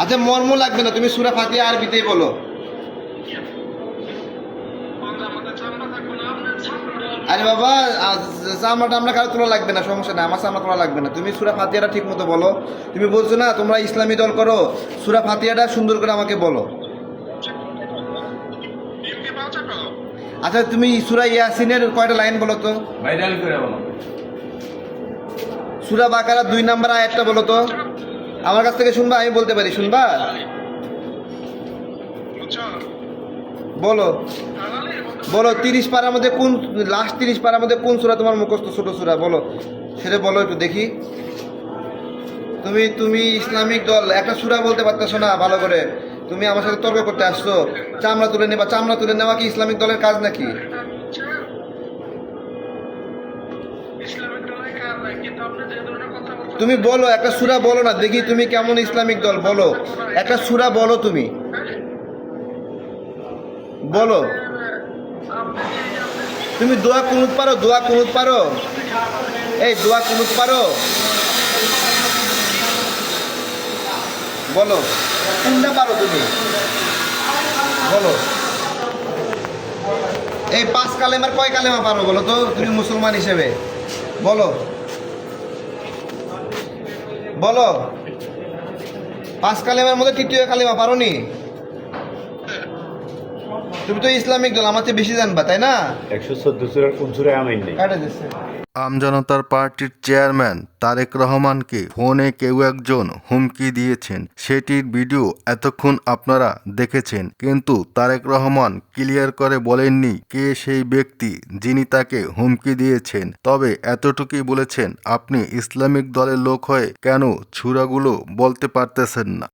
আচ্ছা মর্ম লাগবে না, তুমি সুরা ফাতিহা আরবিতেই বলো। আরে বাবা চামড়াটা আমরা কারও তোলা লাগবে না, সমস্যা না আমার চামড়া তোলা লাগবে না। তুমি সুরা ফাতিহাটা ঠিক মতো বলো। তুমি বলছো না, তোমরা ইসলামী দল করো, সুরা ফাতিয়াটা সুন্দর করে আমাকে বলো। আচ্ছা তুমি সুরা ইয়াসিনের কয়টা লাইন বলো তো? সুরা বাকারা দুই নাম্বার আয়াতটা বলো তো? আমার কাছ থেকে শুনবা? আমি বলতে পারি, শুনবা? বলো। বলো, তিরিশ পারার মধ্যে কোন লাস্ট তিরিশ পারার মধ্যে কোন সুরা তোমার মুখস্থ ছোট সুরা? বলো। সেটা বলো একটু দেখি। তুমি তুমি ইসলামিক দল, একটা সুরা বলতে পারতেছো না, ভালো করে। তুমি আমার সাথে তর্ক করতে আসছো। চামড়া তুলে নেবা। চামড়া তুলে নেওয়া কি ইসলামিক দলের কাজ নাকি? তুমি বলো, একটা সুরা বলো না, দেখি তুমি কেমন ইসলামিক দল, বলো। একটা সুরা বলো তুমি। বলো। তুমি দোয়া কুনুত পারো, দোয়া কুনুত পারো। এই, দোয়া কুনুত পারো। বলো, কোনটা পারো তুমি? বলো। এই পাঁচ কালেমার কয় কালেমা পারো বলো তো, তুমি মুসলমান হিসেবে? বলো। বলো। পাঁচ কালেমার মধ্যে তৃতীয় কালেমা পারো নি তুমি তো ইসলামিক দল আমার চেয়ে বেশি জানবা তাই না? একশো চোদ্দ চূড়ার কোন চূড়ায় আমিন নেই। কাটা দিচ্ছে। আমজনতার পার্টির চেয়ারম্যান তারেক রহমানকে ফোনে কেউ একজন হুমকি দিয়েছেন। সেটির ভিডিও এতক্ষণ আপনারা দেখেছেন কিন্তু তারেক রহমান ক্লিয়ার করে বলেননি কে সেই ব্যক্তি যিনি তাকে হুমকি দিয়েছেন। তবে এতটুকুই বলেছেন আপনি ইসলামিক দলের লোক হয়ে কেন ছুরাগুলো বলতে পারতেছেন না।